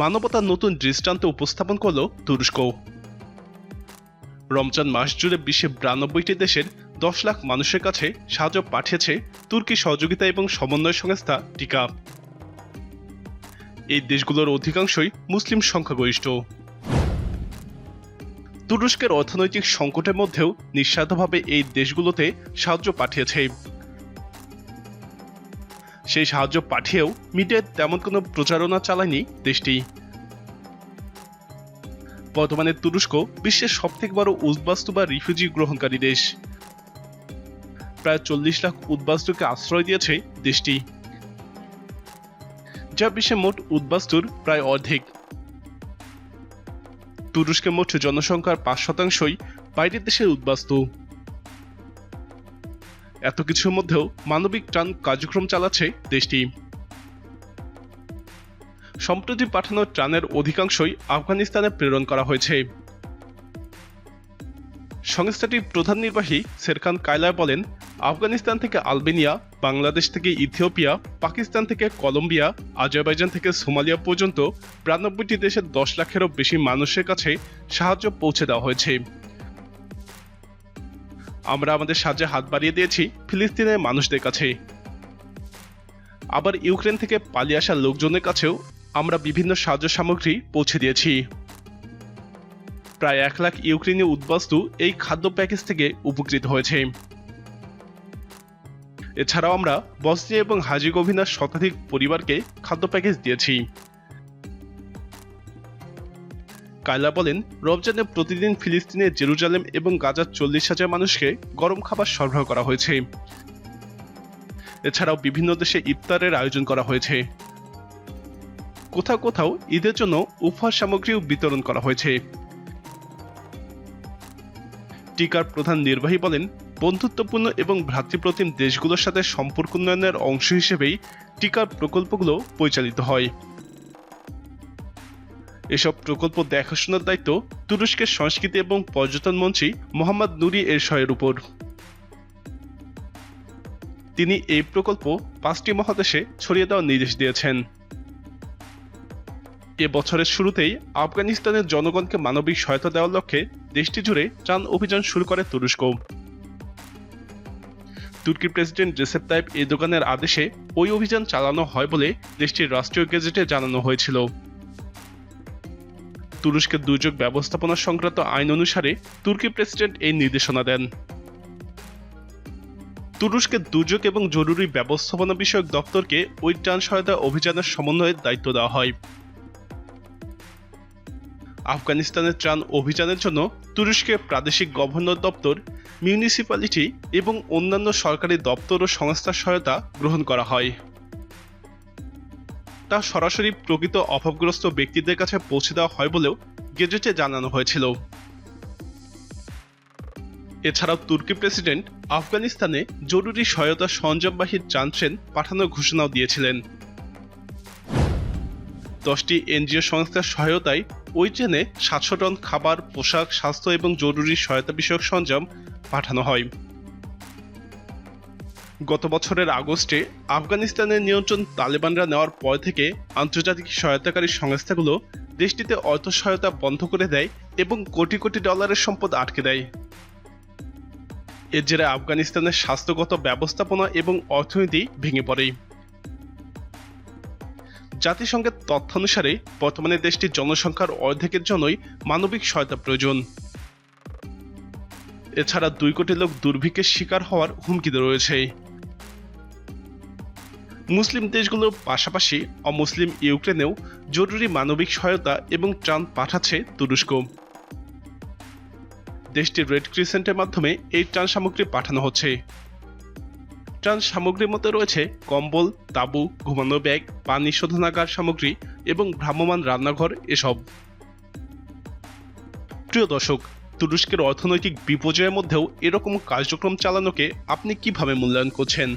মানবতার নতুন দৃষ্টান্ত উপস্থাপন করল তুরস্ক। রমজান মাস জুড়ে বিশ্বে বিরানব্বইটি দেশের দশ লাখ মানুষের কাছে সাহায্য পাঠিয়েছে তুর্কি সহযোগিতা এবং সমন্বয় সংস্থা টিকা। এই দেশগুলোর অধিকাংশই মুসলিম সংখ্যাগরিষ্ঠ। তুরস্কের অর্থনৈতিক সংকটের মধ্যেও নিঃস্বার্থভাবে এই দেশগুলোতে সাহায্য পাঠিয়েছে। সেই সাহায্য পাঠিয়েও মিডিয়ায় তেমন কোনো প্রচারণা চালায়নি দেশটি। বর্তমানে তুরস্ক বিশ্বের সবথেকে বড় উদ্বাস্তু বা রিফিউজি গ্রহণকারী দেশ। প্রায় চল্লিশ লাখ উদ্বাস্তুকে আশ্রয় দিয়েছে দেশটি। যা বিশ্বের মোট উদ্বাস্তুর প্রায় অর্ধেক। তুরস্কের মোট জনসংখ্যার পাঁচ শতাংশই বাইরের দেশের উদ্বাস্তু। এত কিছুর মধ্যেও মানবিক ত্রাণ কার্যক্রম চালাচ্ছে দেশটি। সম্প্রতি পাঠানো ত্রাণের অধিকাংশই আফগানিস্তানে প্রেরণ করা হয়েছে। সংস্থাটির প্রধান নির্বাহী সেরখান কায়লায় বলেন, আফগানিস্তান থেকে আলবেনিয়া, বাংলাদেশ থেকে ইথিওপিয়া, পাকিস্তান থেকে কলম্বিয়া, আজারবাইজান থেকে সোমালিয়া পর্যন্ত বিরানব্বইটি দেশের দশ লাখেরও বেশি মানুষের কাছে সাহায্য পৌঁছে দেওয়া হয়েছে। আমরা আমাদের সাহায্যে হাত বাড়িয়ে দিয়েছি ফিলিস্তিনের মানুষদের কাছে। আবার ইউক্রেন থেকে পালিয়ে আসা লোকজনের কাছেও আমরা বিভিন্ন সাহায্য সামগ্রী পৌঁছে দিয়েছি। প্রায় এক লাখ ইউক্রেনীয় উদ্বাস্তু এই খাদ্য প্যাকেজ থেকে উপকৃত হয়েছে। এছাড়াও আমরা বসনিয়া এবং হাজিগোভিনার শতাধিক পরিবারকে খাদ্য প্যাকেজ দিয়েছি। কায়লা বলেন, রমজানে প্রতিদিন ফিলিস্তিনের জেরুজালেম এবং গাজার চল্লিশ হাজার মানুষকে গরম খাবার সরবরাহ করা হয়েছে। এছাড়াও বিভিন্ন দেশে ইফতারের আয়োজন করা হয়েছে। কোথাও কোথাও ঈদের জন্য উপহার সামগ্রীও বিতরণ করা হয়েছে। টিকার প্রধান নির্বাহী বলেন, বন্ধুত্বপূর্ণ এবং ভ্রাতৃপ্রতিম দেশগুলোর সাথে সম্পর্ক উন্নয়নের অংশ হিসেবেই টিকার প্রকল্পগুলো পরিচালিত হয়। এসব প্রকল্প দেখাশোনার দায়িত্ব তুরস্কের সংস্কৃতি এবং পর্যটন মন্ত্রী মোহাম্মদ নুরি এরশয়ের উপর। তিনি এই প্রকল্প পাঁচটি মহাদেশে ছড়িয়ে দেওয়ার নির্দেশ দিয়েছেন। এ বছরের শুরুতেই আফগানিস্তানের জনগণকে মানবিক সহায়তা দেওয়ার লক্ষ্যে দেশটি জুড়ে ত্রাণ অভিযান শুরু করে তুরস্ক। তুর্কি প্রেসিডেন্ট রেসেপ তাইপ দোকানের আদেশে ওই অভিযান চালানো হয় বলে দেশটির রাষ্ট্রীয় গেজেটে জানানো হয়েছিল। তুরস্কের দুর্যোগ ব্যবস্থাপনা সংক্রান্ত আইন অনুসারে তুর্কি প্রেসিডেন্ট এই নির্দেশনা দেন। তুরস্কের দুর্যোগ এবং জরুরি ব্যবস্থাপনা বিষয়ক দপ্তরকে ওই ত্রাণ সহায়তা অভিযানের সমন্বয়ের দায়িত্ব দেওয়া হয়। আফগানিস্তানের ত্রাণ অভিযানের জন্য তুরস্কের প্রাদেশিক গভর্নর দপ্তর, মিউনিসিপ্যালিটি এবং অন্যান্য সরকারি দপ্তর ও সংস্থার সহায়তা গ্রহণ করা হয়। তা সরাসরি প্রকৃত অভাবগ্রস্ত ব্যক্তিদের কাছে পৌঁছে দেওয়া হয় বলেও গেজেটে জানানো হয়েছিল। এছাড়াও তুর্কি প্রেসিডেন্ট আফগানিস্তানে জরুরি সহায়তা সরঞ্জামবাহী ত্রাণ ট্রেন পাঠানোর ঘোষণাও দিয়েছিলেন। দশটি এনজিও সংস্থার সহায়তায় ওই ট্রেনে সাতশো টন খাবার, পোশাক, স্বাস্থ্য এবং জরুরি সহায়তা বিষয়ক সরঞ্জাম পাঠানো হয়। গত বছরের আগস্টে আফগানিস্তানের নিয়ন্ত্রণ তালেবানরা নেওয়ার পর থেকে আন্তর্জাতিক সহায়তাকারী সংস্থাগুলো দেশটিতে অর্থ সহায়তা বন্ধ করে দেয় এবং কোটি কোটি ডলারের সম্পদ আটকে দেয়। এর জেরে আফগানিস্তানের স্বাস্থ্যগত ব্যবস্থাপনা এবং অর্থনীতি ভেঙে পড়ে। জাতিসংঘের তথ্যানুসারে বর্তমানে দেশটির জনসংখ্যার অর্ধেকের জন্যই মানবিক সহায়তা প্রয়োজন। এছাড়া দুই কোটি লোক দুর্ভিক্ষের শিকার হওয়ার হুমকিতে রয়েছে। মুসলিম দেশগুলোর পাশাপাশি অমুসলিম ইউক্রেনেও জরুরি মানবিক সহায়তা এবং ত্রাণ পাঠাচ্ছে তুরস্ক। দেশটির রেড ক্রিসেন্টের মাধ্যমে এই ত্রাণ সামগ্রী পাঠানো হচ্ছে। ত্রাণ সামগ্রীর মধ্যে রয়েছে কম্বল, তাঁবু, ঘুমানো ব্যাগ, পানি শোধনাগার সামগ্রী এবং ভ্রাম্যমান রান্নাঘর এসব। প্রিয় দর্শক, তুরস্কের অর্থনৈতিক বিপর্যয়ের মধ্যেও এরকম কার্যক্রম চালানোকে আপনি কীভাবে মূল্যায়ন করছেন?